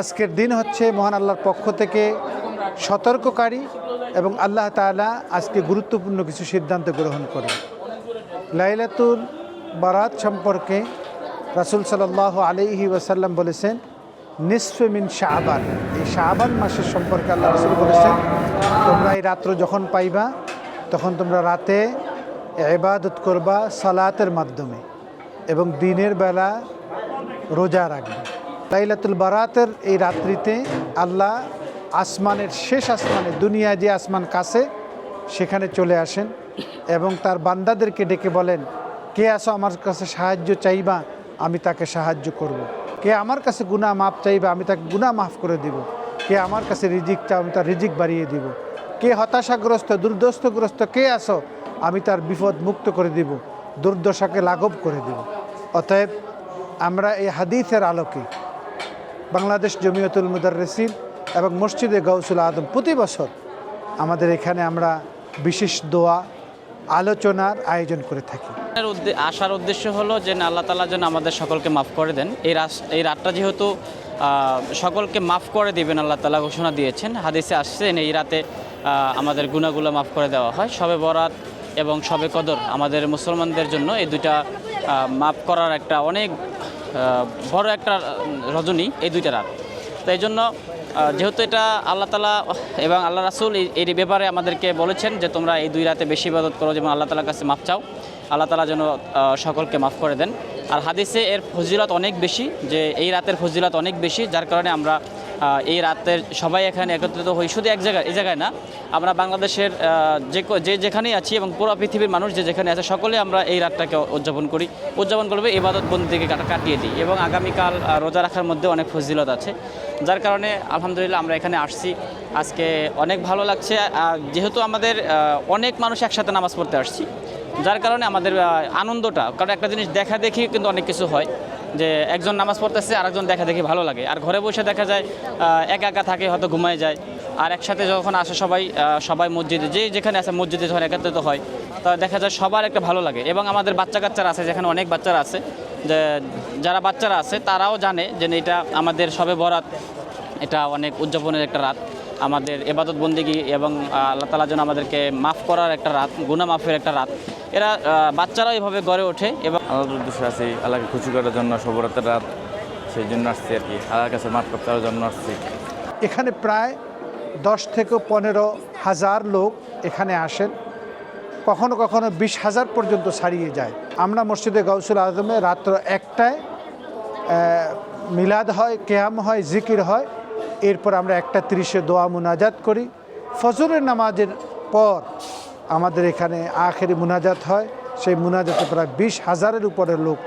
আজকের দিন হচ্ছে মহান আল্লাহর পক্ষ থেকে সতর্ককারী এবং আল্লাহ তাআলা আজকে গুরুত্বপূর্ণ কিছু সিদ্ধান্ত গ্রহণ করে লাইলাতুল বারাত সম্পর্কে রাসূল সাল্লাল্লাহু আলাইহি ওয়াসাল্লাম বলেছেন, নিসফে মিন শাহবান এই শাহবান মাসের সম্পর্কে আল্লাহ রসুল বলেছেন, তোমরা এই রাত্র যখন পাইবা, তখন তোমরা রাতে এবাদত করবা সালাতের মাধ্যমে এবং দিনের বেলা রোজা রাখবে। লাইলাতুল বারাতের এই রাত্রিতে আল্লাহ আসমানের শেষ আসমানে দুনিয়া যে আসমান কাছে, সেখানে চলে আসেন এবং তার বান্দাদেরকে ডেকে বলেন, কে আসো আমার কাছে সাহায্য চাইবা? আমি তাকে সাহায্য করব। কে আমার কাছে গুনাহ মাফ চাইবা? আমি তাকে গুনাহ মাফ করে দিব। কে আমার কাছে রিজিক চাও? আমি তার রিজিক বাড়িয়ে দিব। কে হতাশাগ্রস্ত দুর্দস্তগ্রস্ত কে আসো আমি তার বিপদ মুক্ত করে দিব, দুর্দশাকে লাঘব করে দিব। অতএব আমরা এই হাদিসের আলোকে বাংলাদেশ জমিয়তুল মুদাররেসিন এবং মসজিদে গৌসুল আদম প্রতি বছর আমাদের এখানে আমরা বিশেষ দোয়া, আলোচনার আয়োজন করে থাকি। আসার উদ্দেশ্য হলো যে আল্লাহ তালা যেন আমাদের সকলকে মাফ করে দেন। এই এই রাতটা যেহেতু সকলকে মাফ করে দিবেন আল্লাহ তালা ঘোষণা দিয়েছেন। হাদিসে আসছেন এই রাতে আমাদের গুণাগুলো মাফ করে দেওয়া হয়। সবে বরাত এবং সবে কদর আমাদের মুসলমানদের জন্য এই দুটা মাফ করার একটা অনেক বড় একটা রজনী এই দুইটা রাত। তো এই জন্য যেহেতু এটা আল্লাহ তালা এবং আল্লাহ রাসুল এই ব্যাপারে আমাদেরকে বলেছেন যে তোমরা এই দুই রাতে বেশি ইবাদত করো, যেমন আল্লাহ তালার কাছে মাফ চাও, আল্লাহ তালা যেন সকলকে মাফ করে দেন। আর হাদিসে এর ফজিলত অনেক বেশি, যে এই রাতের ফজিলত অনেক বেশি, যার কারণে আমরা এই রাতের সবাই এখানে একত্রিত হই। শুধু এক জায়গায়, এই জায়গায় না, আমরা বাংলাদেশের যে যে যেখানেই আছি এবং পুরো পৃথিবীর মানুষ যে যেখানে আছে, সকলে আমরা এই রাতটাকে উদযাপন করি। উদযাপন করবে ইবাদত বন্দিকে কাটিয়ে দিই এবং আগামীকাল রোজা রাখার মধ্যে অনেক ফজিলত আছে। যার কারণে আলহামদুলিল্লাহ আমরা এখানে আসছি। আজকে অনেক ভালো লাগছে। যেহেতু আমাদের অনেক মানুষ একসাথে নামাজ পড়তে আসছি, যার কারণে আমাদের আনন্দটা, কারণ একটা জিনিস দেখা দেখি কিন্তু অনেক কিছু হয়। যে একজন নামাজ পড়তেছে, আরেকজন দেখা দেখি ভালো লাগে। আর ঘরে বসে দেখা যায় একা একা থাকে, হয়তো ঘুমায় যায়। আর একসাথে যখন আসে সবাই সবাই মসজিদে, যে যেখানে আছে মসজিদে যখন একত্রিত হয়, তা দেখা যায় সবার একটা ভালো লাগে। এবং আমাদের বাচ্চা কাচ্চারা আছে, যেখানে অনেক বাচ্চারা আছে, যে যারা বাচ্চারা আছে, তারাও জানে যে এটা আমাদের সবে বরাত, এটা অনেক উদযাপনের একটা রাত। আমাদের এবাদত বন্দিগি এবং আল্লাহ তালা যেন আমাদেরকে মাফ করার একটা রাত গুনা মাফের একটা রাত। এরা আহ, বাচ্চারাও এভাবে গড়ে ওঠে এবং আল্লাহর উদ্দেশ্য আছি আল্লাহকে খুশি করার জন্য সবরাতের রাত সেই জন্য আসছি আর কি। আল্লাহর কাছে মাফ করতে জন্য আসছি। এখানে প্রায় দশ থেকে পনেরো হাজার লোক এখানে আসেন। কখনো কখনো বিশ হাজার পর্যন্ত ছাড়িয়ে যায়। আমরা মসজিদে গৌসুল আজমে রাত্র একটায় মিলাদ হয় কেয়াম হয় জিকির হয়। এরপর আমরা একটা তিরিশে দোয়া মুনাজাত করি। ফজরের নামাজের পর আমাদের এখানে আখেরি মুনাজাত হয়। সেই মুনাজাতে প্রায় বিশ হাজারের উপরে লোক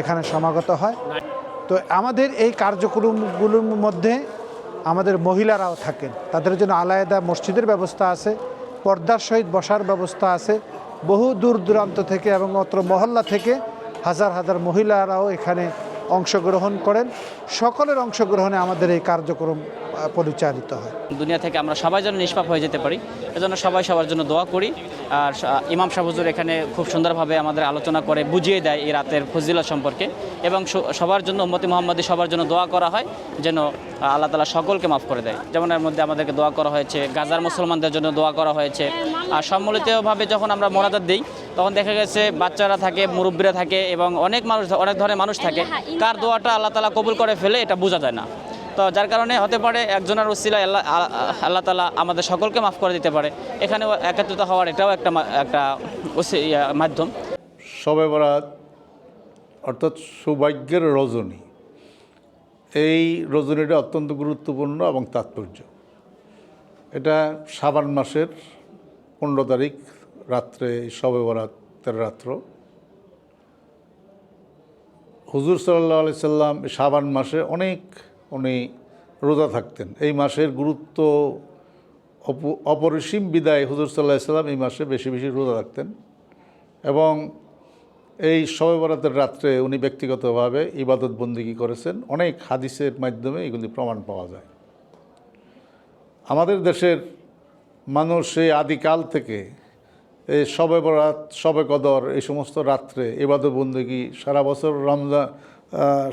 এখানে সমাগত হয়। তো আমাদের এই কার্যক্রমগুলোর মধ্যে আমাদের মহিলারাও থাকেন। তাদের জন্য আলাদা মসজিদের ব্যবস্থা আছে, পর্দার সহিত বসার ব্যবস্থা আছে। বহু দূর দূরান্ত থেকে এবং অত্র মহল্লা থেকে হাজার হাজার মহিলারাও এখানে অংশগ্রহণ করেন। সকলের অংশগ্রহণে আমাদের এই কার্যক্রম পরিচালিত হয়। দুনিয়া থেকে আমরা সবাই যেন নিষ্পাপ হয়ে যেতে পারি, এজন্য সবাই সবার জন্য দোয়া করি। আর ইমাম সাহুজুর এখানে খুব সুন্দরভাবে আমাদের আলোচনা করে বুঝিয়ে দেয় এই রাতের ফজিলত সম্পর্কে এবং সবার জন্য, উম্মতি মোহাম্মদী সবার জন্য দোয়া করা হয় যেন আল্লাহ তালা সকলকে মাফ করে দেয়। যেমন এর মধ্যে আমাদেরকে দোয়া করা হয়েছে, গাজার মুসলমানদের জন্য দোয়া করা হয়েছে। আর সম্মিলিতভাবে যখন আমরা মোনাজাত দিই তখন দেখা গেছে বাচ্চারা থাকে মুরব্বীরা থাকে এবং অনেক মানুষ অনেক ধরনের মানুষ থাকে। কার দোয়াটা আল্লাহ তালা কবুল করে ফেলে এটা বোঝা যায় না। তো যার কারণে হতে পারে একজনের উসিলায় আল্লাহ আল্লাহ তালা আমাদের সকলকে মাফ করে দিতে পারে। এখানেও একত্রিত হওয়ার এটাও একটা মা- একটা ইয়া, মাধ্যম। শবে বরাত অর্থাৎ সৌভাগ্যের রজনী এই রজনীটা অত্যন্ত গুরুত্বপূর্ণ এবং তাৎপর্য। এটা সাবান মাসের পনেরো তারিখ রাত্রে, শবে বরাতের রাত্র। হুজুর সাল্লাহ আলি সাল্লাম সাবান মাসে অনেক উনি রোজা থাকতেন। এই মাসের গুরুত্ব অপ- অপরিসীম বিদায় হুজুর সাল্লাহ সাল্লাম এই মাসে বেশি বেশি রোজা থাকতেন এবং এই শবে বরাতের রাত্রে উনি ব্যক্তিগতভাবে ইবাদত বন্দিগি করেছেন। অনেক হাদিসের মাধ্যমে এগুলি প্রমাণ পাওয়া যায়। আমাদের দেশের মানুষ সেই আদিকাল থেকে এই শবে বরাত শবে কদর, এই সমস্ত রাত্রে ইবাদত বন্দিগি সারা বছর রমজান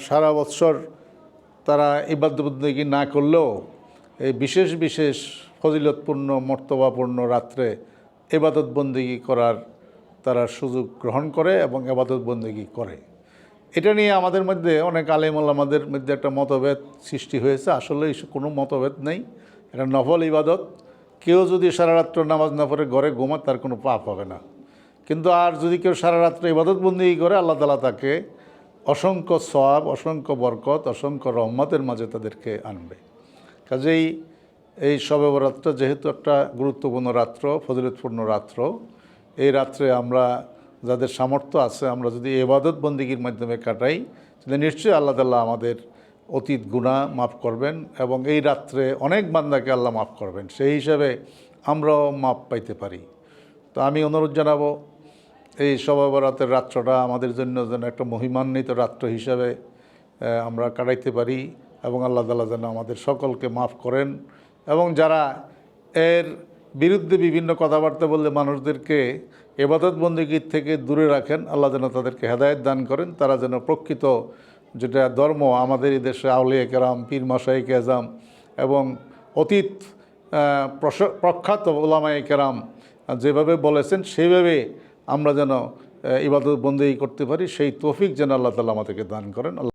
সারা বছর তারা ইবাদতবন্দিগি না করলেও এই বিশেষ বিশেষ ফজিলতপূর্ণ, মর্তবাপূর্ণ রাত্রে ইবাদত বন্দিগি করার তারা সুযোগ গ্রহণ করে এবং এবাদত বন্দিগি করে। এটা নিয়ে আমাদের মধ্যে অনেক আলেম আমাদের মধ্যে একটা মতভেদ সৃষ্টি হয়েছে। আসলে কোনো মতভেদ নেই। এটা নফল ইবাদত। কেউ যদি সারা রাত্র নামাজ না পড়ে ঘরে ঘুমায়, তার কোনো পাপ হবে না। কিন্তু আর যদি কেউ সারা রাত্রে ইবাদতবন্দি করে, আল্লাহ তালা তাকে অসংখ্য সওয়াব, অসংখ্য বরকত, অসংখ্য রহমতের মাঝে তাদেরকে আনবে। কাজেই এই বরাতটা যেহেতু একটা গুরুত্বপূর্ণ রাত্র, ফজিলতপূর্ণ রাত্র, এই রাত্রে আমরা যাদের সামর্থ্য আছে, আমরা যদি এবাদত বন্দিগির মাধ্যমে কাটাই, তাহলে নিশ্চয়ই আল্লাহ তাল্লাহ আমাদের অতীত গুণা মাফ করবেন এবং এই রাত্রে অনেক বান্দাকে আল্লাহ মাফ করবেন। সেই হিসাবে আমরাও মাফ পাইতে পারি। তো আমি অনুরোধ জানাব, এই সবাবরাতের রাত্রটা আমাদের জন্য যেন একটা মহিমান্বিত রাত্র হিসাবে আমরা কাটাইতে পারি এবং আল্লাহ তালা যেন আমাদের সকলকে মাফ করেন এবং যারা এর বিরুদ্ধে বিভিন্ন কথাবার্তা বললে মানুষদেরকে এবাদত বন্দীগীর থেকে দূরে রাখেন, আল্লাহ যেন তাদেরকে হেদায়ত দান করেন, তারা যেন প্রকৃত যেটা ধর্ম আমাদের এই দেশে আউলিয়া কেরাম, পীর মাসাই কেজাম এবং অতীত প্রখ্যাত ওলামাই কেরাম যেভাবে বলেছেন সেইভাবে আমরা যেন ইবাদত বন্দী করতে পারি, সেই তৌফিক যেন আল্লাহ তালা আমাদেরকে দান করেন।